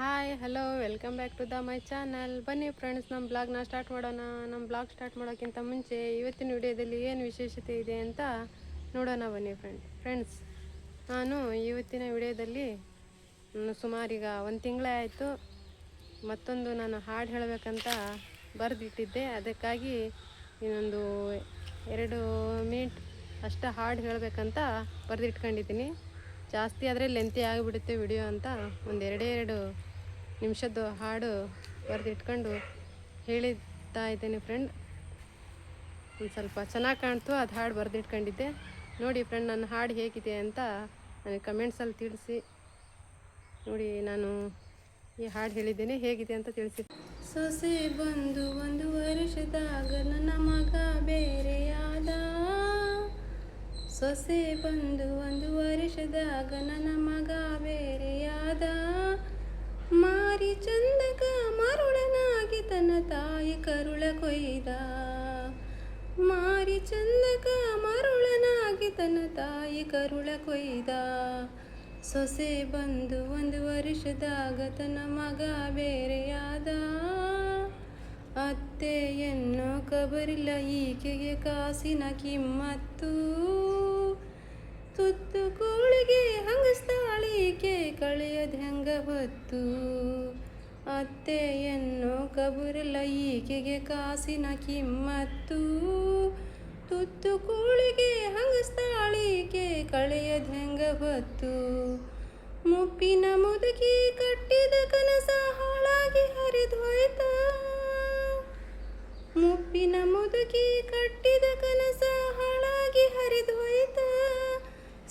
Hi hello welcome back to the my channel ಬನ್ನಿ friends ನಮ್ಮ ಬ್ಲಾಗ್ನ ಸ್ಟಾರ್ಟ್ ಮಾಡೋಣ. ನಮ್ಮ ಬ್ಲಾಗ್ ಸ್ಟಾರ್ಟ್ ಮಾಡೋಕ್ಕಿಂತ ಮುಂಚೆ ಇವತ್ತಿನ ವಿಡಿಯೋದಲ್ಲಿ ಏನು ವಿಶೇಷತೆ ಇದೆ ಅಂತ ನೋಡೋಣ ಬನ್ನಿ ಫ್ರೆಂಡ್ ಫ್ರೆಂಡ್ಸ್ ನಾನು ಇವತ್ತಿನ ವಿಡಿಯೋದಲ್ಲಿ ಸುಮಾರೀಗ ಒಂದು ತಿಂಗಳೇ ಆಯಿತು. ಮತ್ತೊಂದು ನಾನು ಹಾಡು ಹೇಳಬೇಕಂತ ಬರೆದಿಟ್ಟಿದ್ದೆ. ಅದಕ್ಕಾಗಿ ಇನ್ನೊಂದು ಎರಡು ಮಿನಿಟ್ ಅಷ್ಟು ಹಾಡು ಹೇಳಬೇಕಂತ ಬರೆದಿಟ್ಕೊಂಡಿದ್ದೀನಿ. ಜಾಸ್ತಿ ಆದರೆ ಲೆಂತಿ ಆಗಿಬಿಡುತ್ತೆ ವಿಡಿಯೋ ಅಂತ ಒಂದು ಎರಡು ನಿಮಿಷದ್ದು ಹಾಡು ಬರೆದಿಟ್ಕೊಂಡು ಹೇಳಿತಾ ಇದ್ದೇನೆ ಫ್ರೆಂಡ್ ಒಂದು ಸ್ವಲ್ಪ ಚೆನ್ನಾಗಿ ಕಾಣ್ತು, ಅದು ಹಾಡು ಬರೆದಿಟ್ಕೊಂಡಿದ್ದೆ. ನೋಡಿ ಫ್ರೆಂಡ್ ನನ್ನ ಹಾಡು ಹೇಗಿದೆ ಅಂತ ನನಗೆ ಕಮೆಂಟ್ಸಲ್ಲಿ ತಿಳಿಸಿ. ನೋಡಿ ನಾನು ಈ ಹಾಡು ಹೇಳಿದ್ದೇನೆ, ಹೇಗಿದೆ ಅಂತ ತಿಳಿಸಿ. ಸೊಸೆ ಬಂದು ಒಂದು ವರ್ಷದಾಗ ನನ್ನ ಮಗ ಬೇರೆಯಾದ. ಸೊಸೆ ಬಂದು ಒಂದು ವರ್ಷದಾಗ ನನ್ನ ಮಗ ಬೇರೆಯಾದ. ಮಾರಿ ಚಂದಕ ಮರುಳನಾಗಿ ತನ್ನ ತಾಯಿ ಕರುಳ ಕೊಯ್ದ. ಮಾರಿ ಚಂದಕ ಮರುಳನಾಗಿ ತನ್ನ ತಾಯಿ ಕರುಳ ಕೊಯ್ದ. ಸೊಸೆ ಬಂದು ಒಂದು ವರ್ಷದಾಗ ತನ್ನ ಮಗ ಬೇರೆಯಾದ. ಅತ್ತೆಯನ್ನು ಕಬರಿಲ್ಲ, ಈಕೆಗೆ ಕಾಸಿನ ಕಿಮ್ಮತ್ತು. ತುತ್ತು ಕೋಳಿಗೆ ಹಂಗಸ್ತಾಳೀಕೆ ಕಳೆಯದ ಹೆಂಗ ಹೊತ್ತು? ಅತ್ತೆಯನ್ನು ಕಬುರಲ ಈಕೆಗೆ ಕಾಸಿನ ಕಿಮ್ಮತ್ತು. ತುತ್ತು ಕೂಳಿಗೆ ಹಂಗಸ್ತಾಳೀಕೆ ಕಳೆಯದ ಹೆಂಗ ಹೊತ್ತು. ಮುಪ್ಪಿನ ಮುದುಕಿ ಕಟ್ಟಿದ ಕನಸ ಹಾಳಾಗಿ ಹರಿದೋಯ್ತ ಮುಪ್ಪಿನ ಮುದುಕಿ ಕಟ್ಟಿದ ಕನಸ ಹಾಳಾಗಿ ಹರಿದೋಯ್ತ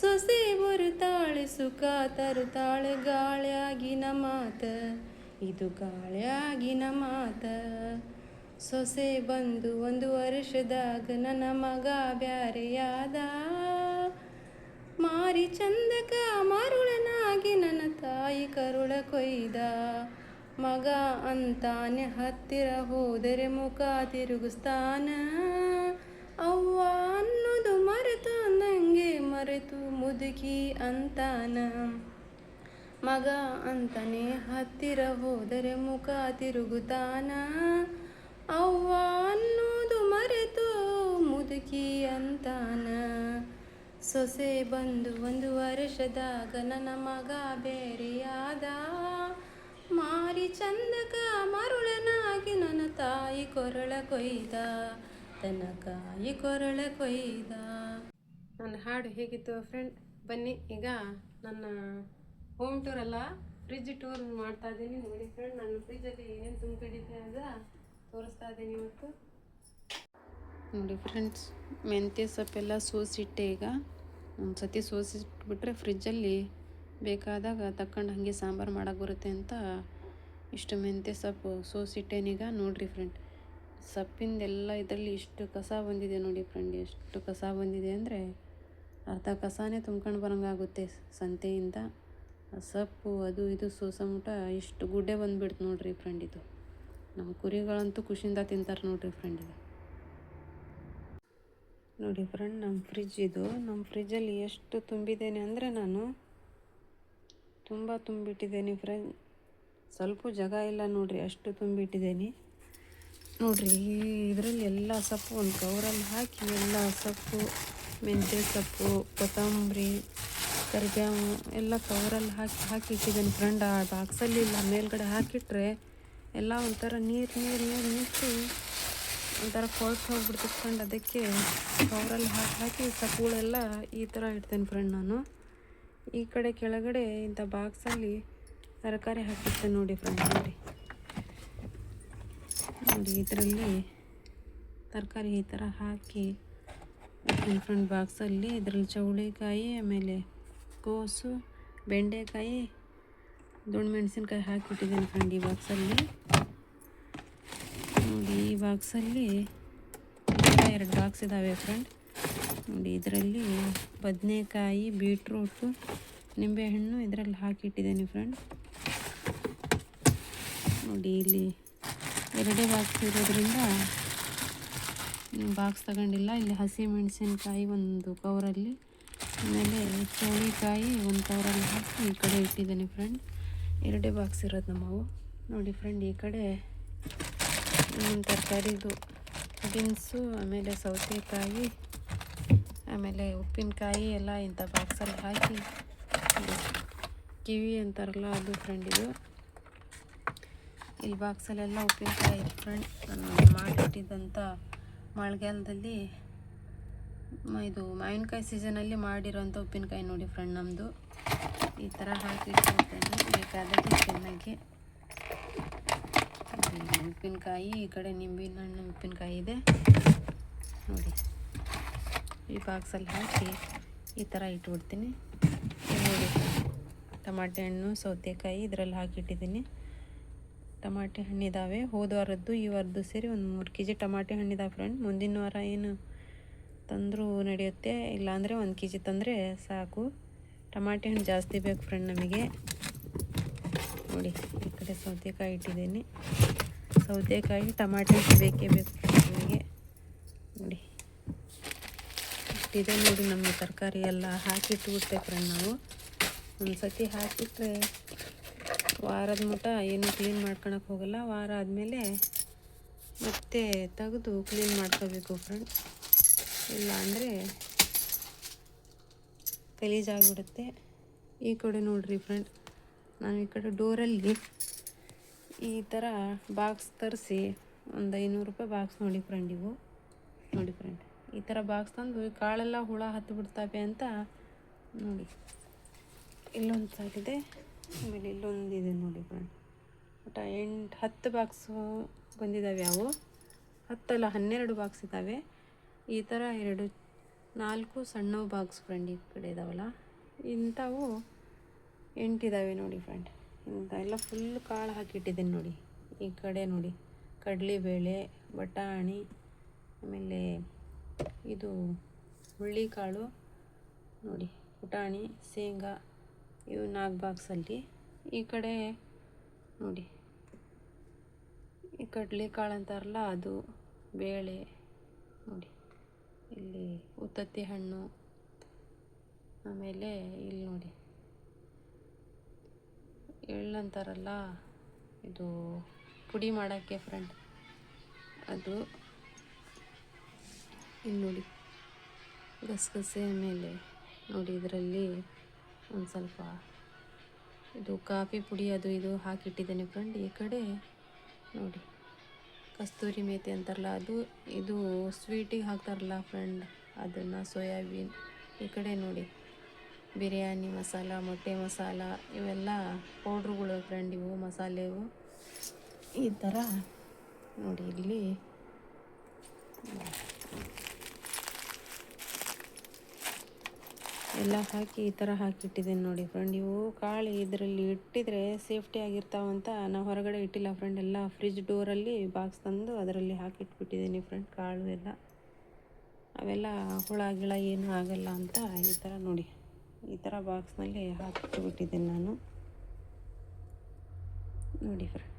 ಸೊಸೆ ಬರುತ್ತಾಳೆ, ಸುಖ ತರುತ್ತಾಳೆ, ಗಾಳಿಯಾಗಿನ ಮಾತ. ಇದು ಗಾಳಿಯಾಗಿನ ಮಾತ. ಸೊಸೆ ಬಂದು ಒಂದು ವರ್ಷದಾಗ ನನ್ನ ಮಗ ಬ್ಯಾರೆಯಾದ. ಮಾರಿ ಚಂದಕ ಮರುಳನಾಗಿ ನನ್ನ ತಾಯಿ ಕರುಳ ಕೊಯ್ದ. ಮಗ ಅಂತಾನೆ ಹತ್ತಿರ ಹೋದರೆ ಮುಖ ತಿರುಗಿಸ್ತಾನ. ಅವ್ವ ಅನ್ನೋದು ಮರೆತು ನಂಗೆ ಮರೆತು ಮುದುಕಿ ಅಂತಾನ. ಮಗ ಅಂತನೆ ಹತ್ತಿರ ಹೋದರೆ ಮುಖ ತಿರುಗುತ್ತಾನ. ಅವ್ವ ಅನ್ನೋದು ಮರೆತು ಮುದುಕಿ ಅಂತಾನ. ಸೊಸೆ ಬಂದು ಒಂದು ವರ್ಷದಾಗ ನನ್ನ ಮಗ ಬೇರೆಯಾದ. ಮಾರಿ ಚಂದಕ ಮರುಳನಾಗಿ ನನ್ನ ತಾಯಿ ಕೊರಳ ಕೊಯ್ದ. ತನ್ನ ಕಾಯಿ ಕೊರಳ ಕೊಯ್ದ. ನನ್ನ ಹಾಡು ಹೇಗಿತ್ತು ಫ್ರೆಂಡ್ ಬನ್ನಿ, ಈಗ ನನ್ನ ಹೋಮ್ ಟೂರ್ ಅಲ್ಲ ಫ್ರಿಜ್ ಟೂರ್ ಮಾಡ್ತಾ ಇದ್ದೀನಿ. ನೋಡಿ ಫ್ರೆಂಡ್ ನಾನು ಫ್ರಿಜ್ಜಲ್ಲಿ ಏನೇನು ತುಂಬಿಟ್ಟಿದ್ದೆ ಅಂತ ತೋರಿಸ್ತಾ ಇದ್ದೀನಿ ಇವತ್ತು. ನೋಡಿ ಫ್ರೆಂಡ್ಸ್ ಮೆಂತ್ಯ ಸೊಪ್ಪೆಲ್ಲ ಸೋಸಿಟ್ಟೆ ಈಗ. ಒಂದು ಸತಿ ಸೋಸಿಟ್ಬಿಟ್ರೆ ಫ್ರಿಜ್ಜಲ್ಲಿ ಬೇಕಾದಾಗ ತಕ್ಕಂಡು ಹಾಗೆ ಸಾಂಬಾರು ಮಾಡೋಕ್ಕೆ ಬರುತ್ತೆ ಅಂತ ಇಷ್ಟು ಮೆಂತ್ಯ ಸೊಪ್ಪು ಸೋಸಿಟ್ಟೇನೀಗ ನೋಡಿರಿ ಫ್ರೆಂಡ್ ಸೊಪ್ಪಿಂದೆಲ್ಲ ಇದರಲ್ಲಿ ಇಷ್ಟು ಕಸ ಬಂದಿದೆ ನೋಡಿ ಫ್ರೆಂಡ್ ಎಷ್ಟು ಕಸ ಬಂದಿದೆ ಅಂದರೆ ಅರ್ಧ ಕಸನೇ ತುಂಬ್ಕೊಂಡು ಬರೋಂಗಾಗುತ್ತೆ ಸಂತೆಯಿಂದ. ಸೊಪ್ಪು, ಅದು ಇದು ಸೂಸಮುಟ ಇಷ್ಟು ಗುಡ್ಡೆ ಬಂದುಬಿಡ್ತು ನೋಡ್ರಿ ಫ್ರೆಂಡ್ ಇದು. ನಮ್ಮ ಕುರಿಗಳಂತೂ ಖುಷಿಯಿಂದ ತಿಂತಾರೆ ನೋಡ್ರಿ ಫ್ರೆಂಡ್ ಇದು. ನೋಡಿ ಫ್ರೆಂಡ್ ನಮ್ಮ ಫ್ರಿಜ್ ಇದು. ನಮ್ಮ ಫ್ರಿಜ್ಜಲ್ಲಿ ಎಷ್ಟು ತುಂಬಿದ್ದೇನೆ ಅಂದರೆ ನಾನು ತುಂಬ ತುಂಬಿಟ್ಟಿದ್ದೇನೆ ಫ್ರೆಂಡ್ ಸ್ವಲ್ಪ ಜಾಗ ಇಲ್ಲ ನೋಡ್ರಿ, ಅಷ್ಟು ತುಂಬಿಟ್ಟಿದ್ದೇನೆ. ನೋಡ್ರಿ ಇದರಲ್ಲಿ ಎಲ್ಲ ಸೊಪ್ಪು ಒಂದು ಕವರಲ್ಲಿ ಹಾಕಿ, ಎಲ್ಲ ಸೊಪ್ಪು, ಮೆಂತ್ಯ ಸೊಪ್ಪು, ಕೊತ್ತಂಬರಿ ಕರಿಬೇವು ಎಲ್ಲ ಕವರಲ್ಲಿ ಹಾಕಿ ಹಾಕಿ ಇಟ್ಟಿದ್ದೀನಿ. ಫ್ರೆಂಡ್ ಆ ಬಾಕ್ಸಲ್ಲಿ ಇಲ್ಲ, ಮೇಲ್ಗಡೆ ಹಾಕಿಟ್ರೆ ಎಲ್ಲ ಒಂಥರ ನೀರು ನೀರು ನೀರು ನಿಂತು ಒಂಥರ ಕೊಳ್ತು ಹೋಗ್ಬಿಡ್ತು ಫ್ರೆಂಡ್ ಅದಕ್ಕೆ ಕವರಲ್ಲಿ ಹಾಕಿ ಹಾಕಿ ಸಕೂಳೆಲ್ಲ ಈ ಥರ ಇಡ್ತೇನೆ ಫ್ರೆಂಡ್ ನಾನು. ಈ ಕಡೆ ಕೆಳಗಡೆ ಇಂಥ ಬಾಕ್ಸಲ್ಲಿ ತರಕಾರಿ ಹಾಕಿರ್ತೇನೆ ನೋಡಿ ಫ್ರೆಂಡ್ ನೋಡಿ. ನೋಡಿ, ಇದರಲ್ಲಿ ತರಕಾರಿ ಈ ಥರ ಹಾಕಿ ಫ್ರೆಂಡ್ ಬಾಕ್ಸಲ್ಲಿ ಇದರಲ್ಲಿ ಚೌಳಿಕಾಯಿ, ಆಮೇಲೆ ಕೋಸು, ಬೆಂಡೆಕಾಯಿ ದೊಣ್ಣೆ ಮೆಣಸಿನ್ಕಾಯಿ ಹಾಕಿಟ್ಟಿದ್ದೀನಿ ಫ್ರೆಂಡ್ ಈ ಬಾಕ್ಸಲ್ಲಿ. ನೋಡಿ, ಈ ಬಾಕ್ಸಲ್ಲಿ ಎರಡು ಬಾಕ್ಸ್ ಇದ್ದಾವೆ ಫ್ರೆಂಡ್. ನೋಡಿ, ಇದರಲ್ಲಿ ಬದನೆಕಾಯಿ, ಬೀಟ್ರೂಟು, ನಿಂಬೆಹಣ್ಣು ಇದರಲ್ಲಿ ಹಾಕಿಟ್ಟಿದ್ದೀನಿ ಫ್ರೆಂಡ್. ನೋಡಿ, ಇಲ್ಲಿ ಎರಡೇ ಬಾಕ್ಸ್ ಇರೋದ್ರಿಂದ ಬಾಕ್ಸ್ ತಗೊಂಡಿಲ್ಲ. ಇಲ್ಲಿ ಹಸಿ ಮೆಣಸಿನ್ಕಾಯಿ ಒಂದು ಕವರಲ್ಲಿ ಆಮೇಲೆ ಚೌಳಿಕಾಯಿ ಒಂದು ಕವರಲ್ಲಿ ಹಾಕಿ ಈ ಕಡೆ ಇಟ್ಟಿದ್ದೀನಿ ಫ್ರೆಂಡ್ ಎರಡೇ ಬಾಕ್ಸ್ ಇರೋದು ನಮ್ಮವು. ನೋಡಿ ಫ್ರೆಂಡ್ ಈ ಕಡೆ ಇನ್ನೊಂದು ತರಕಾರಿದು ಬೀನ್ಸು ಆಮೇಲೆ ಸೌತೆಕಾಯಿ, ಆಮೇಲೆ ಉಪ್ಪಿನಕಾಯಿ ಎಲ್ಲ ಇಂಥ ಬಾಕ್ಸಲ್ಲಿ ಹಾಕಿ ಕಿವಿ ಅಂತಾರಲ್ಲ ಅದು ಫ್ರೆಂಡ್ ಇದು. ಈ ಬಾಕ್ಸಲ್ಲೆಲ್ಲ ಉಪ್ಪಿನಕಾಯಿ ಫ್ರೆಂಡ್ ನಾನು ಮಾಡಿಟ್ಟಿದ್ದಂಥ ಮಳೆಗಾಲದಲ್ಲಿ ಇದು ಮಾವಿನಕಾಯಿ ಸೀಸನಲ್ಲಿ ಮಾಡಿರೋಂಥ ಉಪ್ಪಿನಕಾಯಿ ನೋಡಿ ಫ್ರೆಂಡ್ ನಮ್ಮದು ಈ ಥರ ಹಾಕಿ ಇಟ್ಕೊಳ್ತೇನೆ ಬೇಕಾದಷ್ಟು ಚೆನ್ನಾಗಿ ಉಪ್ಪಿನಕಾಯಿ, ಈ ಕಡೆ ನಿಂಬಿನ ಹಣ್ಣು ಉಪ್ಪಿನಕಾಯಿ ಇದೆ. ನೋಡಿ, ಈ ಬಾಕ್ಸಲ್ಲಿ ಹಾಕಿ ಈ ಥರ ಇಟ್ಬಿಡ್ತೀನಿ. ನೋಡಿ, ಟಮಾಟೆ ಹಣ್ಣು, ಸೌತೆಕಾಯಿ ಇದರಲ್ಲಿ ಹಾಕಿಟ್ಟಿದ್ದೀನಿ. ಟಮಾಟೆ ಹಣ್ಣಿದ್ದಾವೆ ಹೋದ ವಾರದ್ದು, ಈ ವಾರದ್ದು ಸೇರಿ ಒಂದು ಮೂರು ಕೆ ಜಿ ಟಮಾಟೆ ಹಣ್ಣಿದ್ದಾವೆ ಫ್ರೆಂಡ್ ಮುಂದಿನ ವಾರ ಏನು ತಂದರೂ ನಡೆಯುತ್ತೆ, ಇಲ್ಲಾಂದರೆ ಒಂದು ಕೆ ಜಿ ತಂದರೆ ಸಾಕು. ಟಮಾಟೆ ಹಣ್ಣು ಜಾಸ್ತಿ ಬೇಕು ಫ್ರೆಂಡ್ ನಮಗೆ. ನೋಡಿ, ಈ ಕಡೆ ಸೌತೆಕಾಯಿ ಇಟ್ಟಿದ್ದೀನಿ. ಸೌತೆಕಾಯಿ, ಟಮಾಟೆ ಬೇಕೇ ಬೇಕು ನಮಗೆ. ನೋಡಿ ಇಷ್ಟಿದೆ ನೋಡಿ ನಮ್ಮ ತರಕಾರಿ ಎಲ್ಲ ಹಾಕಿಟ್ಬಿಟ್ಟೆ ಫ್ರೆಂಡ್ ನಾವು. ಒಂದು ಸತಿ ಹಾಕಿಟ್ರೆ ವಾರದ ಮಟ್ಟ ಏನು ಕ್ಲೀನ್ ಮಾಡ್ಕೊಳಕ್ಕೆ ಹೋಗಲ್ಲ. ವಾರ ಆದಮೇಲೆ ಮತ್ತೆ ತೆಗೆದು ಕ್ಲೀನ್ ಮಾಡ್ಕೋಬೇಕು ಫ್ರೆಂಡ್ ಇಲ್ಲ ಅಂದರೆ ಗಲೀಜಾಗ್ಬಿಡುತ್ತೆ. ಈ ಕಡೆ ನೋಡಿರಿ ಫ್ರೆಂಡ್ ನಾನು ಈ ಕಡೆ ಡೋರಲ್ಲಿ ಈ ಥರ ಬಾಕ್ಸ್ ತರಿಸಿ ಒಂದು ಐನೂರು ರೂಪಾಯಿ ಬಾಕ್ಸ್ ನೋಡಿ ಫ್ರೆಂಡ್ ಇವು. ನೋಡಿ ಫ್ರೆಂಡ್ ಈ ಥರ ಬಾಕ್ಸ್ ತಂದು ಕಾಳೆಲ್ಲ ಹುಳ ಹತ್ತು ಬಿಡ್ತಾವೆ ಅಂತ ನೋಡಿ. ಇಲ್ಲೊಂದು ಸಾಕಿದೆ ಆಮೇಲೆ ಇಲ್ಲೊಂದಿದೆ ನೋಡಿ ಫ್ರೆಂಡ್ ಒಟ್ಟು ಎಂಟು ಹತ್ತು ಬಾಕ್ಸು ಬಂದಿದ್ದಾವೆ ಅವು. ಹತ್ತಲ್ಲ ಹನ್ನೆರಡು ಬಾಕ್ಸ್ ಇದ್ದಾವೆ. ಈ ಥರ ಎರಡು, ನಾಲ್ಕು ಸಣ್ಣ ಬಾಕ್ಸ್ ಫ್ರೆಂಡ್ ಈ ಕಡೆ ಇದಾವಲ್ಲ? ಇಂಥವು ಎಂಟಿದ್ದಾವೆ ನೋಡಿ ಫ್ರೆಂಡ್. ಇಂಥ ಎಲ್ಲ ಫುಲ್ ಕಾಳು ಹಾಕಿಟ್ಟಿದ್ದೀನಿ ನೋಡಿ. ಈ ಕಡೆ ನೋಡಿ. ಕಡಲೆಬೇಳೆ, ಬಟಾಣಿ, ಆಮೇಲೆ ಇದು ಹುಳ್ಳಿಕಾಳು ನೋಡಿ. ಪುಟಾಣಿ ಶೇಂಗಾ ಇವು ನಾಲ್ಕು ಬಾಕ್ಸಲ್ಲಿ ಈ ಕಡೆ ನೋಡಿ. ಈ ಕಡಲೆಕಾಳು ಅಂತಾರಲ್ಲ, ಅದು, ಬೇಳೆ ನೋಡಿ. ಇಲ್ಲಿ ಉತ್ತತ್ತಿ ಹಣ್ಣು. ಆಮೇಲೆ ಇಲ್ಲಿ ನೋಡಿ. ಎಳ್ಳಂತಾರಲ್ಲ, ಇದು ಪುಡಿ ಮಾಡೋಕ್ಕೆ ಫ್ರೆಂಡ್ ಅದು ಇಲ್ಲಿ ನೋಡಿ. ಗಸಗಸೆ ಆಮೇಲೆ ನೋಡಿ ಇದರಲ್ಲಿ ಒಂದು ಸ್ವಲ್ಪ ಇದು ಕಾಫಿ ಪುಡಿ ಅದು ಇದು ಹಾಕಿಟ್ಟಿದ್ದೇನೆ ಫ್ರೆಂಡ್ ಈ ಕಡೆ ನೋಡಿ. ಕಸ್ತೂರಿ ಮೇಥಿ ಅಂತಾರಲ್ಲ, ಅದು, ಇದು ಸ್ವೀಟಿಗೆ ಹಾಕ್ತಾರಲ್ಲ ಫ್ರೆಂಡ್ ಅದನ್ನು ಸೋಯಾಬೀನ್, ಈ ಕಡೆ ನೋಡಿ. ಬಿರಿಯಾನಿ ಮಸಾಲ, ಮೊಟ್ಟೆ ಮಸಾಲ, ಇವೆಲ್ಲ ಪೌಡ್ರುಗಳು ಫ್ರೆಂಡ್ ಇವು ಮಸಾಲೆವು ಈ ಥರ ನೋಡಿ ಇಲ್ಲಿ. ಎಲ್ಲ ಹಾಕಿ ಈ ಥರ ಹಾಕಿಟ್ಟಿದ್ದೀನಿ ನೋಡಿ ಫ್ರೆಂಡ್ ಇವು ಕಾಳು ಇದರಲ್ಲಿ ಇಟ್ಟಿದ್ರೆ ಸೇಫ್ಟಿ ಆಗಿರ್ತಾವಂತ ನಾವು ಹೊರಗಡೆ ಇಟ್ಟಿಲ್ಲ ಫ್ರೆಂಡ್ ಎಲ್ಲ ಫ್ರಿಜ್ ಡೋರಲ್ಲಿ ಬಾಕ್ಸ್ ತಂದು ಅದರಲ್ಲಿ ಹಾಕಿಟ್ಬಿಟ್ಟಿದ್ದೀನಿ ಫ್ರೆಂಡ್ ಕಾಳು ಎಲ್ಲ. ಅವೆಲ್ಲ ಹುಳ, ಗಿಳ ಏನೂ ಆಗಲ್ಲ ಅಂತ ಈ ಥರ ನೋಡಿ. ಈ ಥರ ಬಾಕ್ಸ್ನಲ್ಲಿ ಹಾಕಿಟ್ಬಿಟ್ಟಿದ್ದೀನಿ ನಾನು. ನೋಡಿ ಫ್ರೆಂಡ್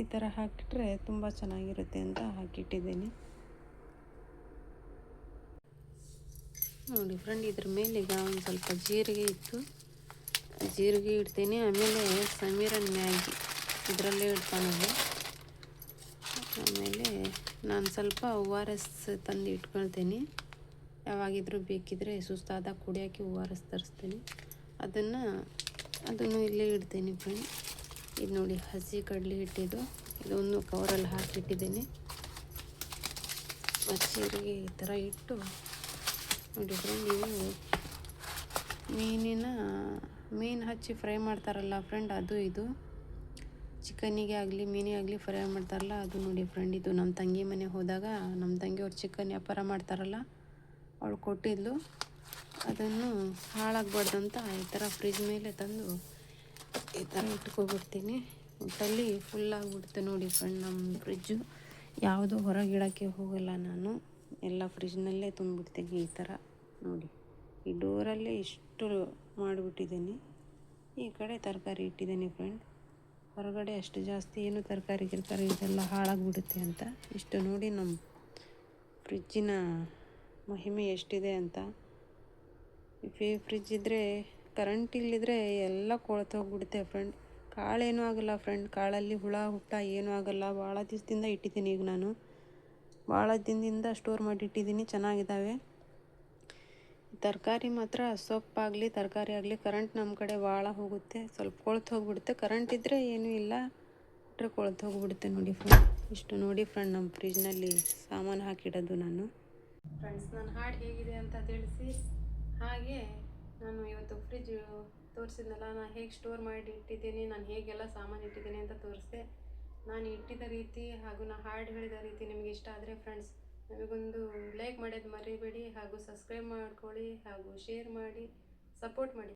ಈ ಥರ ಹಾಕಿಟ್ರೆ ತುಂಬ ಚೆನ್ನಾಗಿರುತ್ತೆ ಅಂತ ಹಾಕಿಟ್ಟಿದ್ದೀನಿ. ನೋಡಿ ಫ್ರೆಂಡ್, ಇದ್ರ ಮೇಲೆ ಈಗ ಒಂದು ಸ್ವಲ್ಪ ಜೀರಿಗೆ ಇತ್ತು ಜೀರಿಗೆ ಇಡ್ತೀನಿ. ಆಮೇಲೆ ಸಮೀರನ್ ಮ್ಯಾಗಿ ಇದರಲ್ಲೇ ಇಟ್ಕೊಂಡಿದ್ದೆ ಆಮೇಲೆ ನಾನು ಸ್ವಲ್ಪ ಒ ಆರ್ ಎಸ್ ತಂದು ಇಟ್ಕೊಳ್ತೀನಿ. ಯಾವಾಗಿದ್ರೂ ಬೇಕಿದ್ರೆ ಸುಸ್ತಾದಾಗ ಕುಡಿಯೋಕ್ಕೆ ಓ ಆರ್ ಎಸ್ ತರಿಸ್ತೀನಿ. ಅದನ್ನು ಅದನ್ನು ಇಲ್ಲೇ ಇಡ್ತೀನಿ ಫ್ರೆಂಡ್. ಇದು ನೋಡಿ ಹಸಿ ಕಡಲೆ ಹಿಟ್ಟಿದ್ದು. ಇದೊಂದು ಕವರಲ್ಲಿ ಹಾಕಿಟ್ಟಿದ್ದೀನಿ ಜೀರಿಗೆ ಈ ಥರ ಇಟ್ಟು ನೋಡಿ ಫ್ರೆಂಡ್ ಇವು ಮೀನಿನ, ಮೀನು ಹಚ್ಚಿ ಫ್ರೈ ಮಾಡ್ತಾರಲ್ಲ ಫ್ರೆಂಡ್ ಅದು ಇದು. ಚಿಕನ್ನಿಗೆ ಆಗಲಿ, ಮೀನಿಗೆ ಆಗಲಿ ಫ್ರೈ ಮಾಡ್ತಾರಲ್ಲ, ಅದು ನೋಡಿ ಫ್ರೆಂಡ್ ಇದು ನಮ್ಮ ತಂಗಿ ಮನೆಗೆ ಹೋದಾಗ ನಮ್ಮ ತಂಗಿಯವ್ರು ಚಿಕನ್ ವ್ಯಾಪಾರ ಮಾಡ್ತಾರಲ್ಲ, ಅವಳು ಕೊಟ್ಟಿದ್ಲು. ಅದನ್ನು ಹಾಳಾಗ್ಬಾರ್ದಂತ ಈ ಥರ ಫ್ರಿಜ್ ಮೇಲೆ ತಂದು ಈ ಥರ ಇಟ್ಕೊಬಿಡ್ತೀನಿ. ಒಟ್ಟಲ್ಲಿ ಫುಲ್ ಆಗಿಬಿಡುತ್ತೆ ನೋಡಿ ಫ್ರೆಂಡ್ ನಮ್ಮ ಫ್ರಿಜ್ಜು ಯಾವುದೂ ಹೊರಗಿಡೋಕ್ಕೆ ಹೋಗಲ್ಲ ನಾನು. ಎಲ್ಲ ಫ್ರಿಜ್ನಲ್ಲೇ ತುಂಬಿಡ್ತೀನಿ ಈ ಥರ. ನೋಡಿ, ಈ ಡೋರಲ್ಲೇ ಇಷ್ಟು ಮಾಡಿಬಿಟ್ಟಿದ್ದೀನಿ. ಈ ಕಡೆ ತರಕಾರಿ ಇಟ್ಟಿದ್ದೀನಿ ಫ್ರೆಂಡ್ ಹೊರಗಡೆ ಅಷ್ಟು ಜಾಸ್ತಿ ಏನು ತರಕಾರಿ ಗಿರ್ಕಾರಿ ಇದೆಲ್ಲ ಹಾಳಾಗಿಬಿಡುತ್ತೆ ಅಂತ. ಇಷ್ಟು ನೋಡಿ ನಮ್ಮ ಫ್ರಿಜ್ಜಿನ ಮಹಿಮೆ ಎಷ್ಟಿದೆ ಅಂತ. ಫೇ ಫ್ರಿಜ್ ಇದ್ದರೆ ಕರೆಂಟ್ ಇಲ್ಲಿದ್ರೆ ಎಲ್ಲ ಕೊಳತೋಗ್ಬಿಡುತ್ತೆ ಫ್ರೆಂಡ್ ಕಾಳೇನೂ ಆಗಲ್ಲ ಫ್ರೆಂಡ್ ಕಾಳಲ್ಲಿ ಹುಳ ಹುಟ್ಟ ಏನೂ ಆಗಲ್ಲ. ಭಾಳ ದಿವಸದಿಂದ ಇಟ್ಟಿದ್ದೀನಿ ಈಗ ನಾನು. ಭಾಳ ದಿನದಿಂದ ಸ್ಟೋರ್ ಮಾಡಿ ಇಟ್ಟಿದ್ದೀನಿ ಚೆನ್ನಾಗಿದ್ದಾವೆ. ತರಕಾರಿ ಮಾತ್ರ ಸೊಪ್ಪಾಗಲಿ ತರಕಾರಿ ಆಗಲಿ ಕರೆಂಟ್ ನಮ್ಮ ಕಡೆ ಭಾಳ ಹೋಗುತ್ತೆ. ಸ್ವಲ್ಪ ಕೊಳ್ತು ಹೋಗಿಬಿಡುತ್ತೆ. ಕರೆಂಟ್ ಇದ್ದರೆ ಏನೂ ಇಲ್ಲ. ಬಿಟ್ಟರೆ ಕೊಳ್ತು ಹೋಗ್ಬಿಡುತ್ತೆ ನೋಡಿ ಫ್ರೆಂಡ್ ಇಷ್ಟು ನೋಡಿ ಫ್ರೆಂಡ್ ನಮ್ಮ ಫ್ರಿಜ್ನಲ್ಲಿ ಸಾಮಾನು ಹಾಕಿಡೋದು ನಾನು. ಫ್ರೆಂಡ್ಸ್ ನನ್ನ ಹಾಡು ಹೇಗಿದೆ ಅಂತ ತಿಳಿಸಿ. ಹಾಗೆ ನಾನು ಇವತ್ತು ಫ್ರಿಜ್ ತೋರಿಸಿದ್ನಲ್ಲ ನಾನು ಹೇಗೆ ಸ್ಟೋರ್ ಮಾಡಿ ಇಟ್ಟಿದ್ದೀನಿ ನಾನು ಹೇಗೆಲ್ಲ ಸಾಮಾನು ಇಟ್ಟಿದ್ದೀನಿ ಅಂತ ತೋರಿಸಿದೆ ನಾನು ಇಟ್ಟಿದ್ದ ರೀತಿ ಹಾಗೂ ನಾನು ಹಾಡು ಹೇಳಿದ ರೀತಿ ನಿಮಗೆ ಇಷ್ಟ ಆದರೆ ಫ್ರೆಂಡ್ಸ್ ನಮಗೊಂದು ಲೈಕ್ ಮಾಡೋದು ಮರಿಬೇಡಿ ಹಾಗೂ ಸಬ್ಸ್ಕ್ರೈಬ್ ಮಾಡ್ಕೊಳ್ಳಿ ಹಾಗೂ ಶೇರ್ ಮಾಡಿ ಸಪೋರ್ಟ್ ಮಾಡಿ.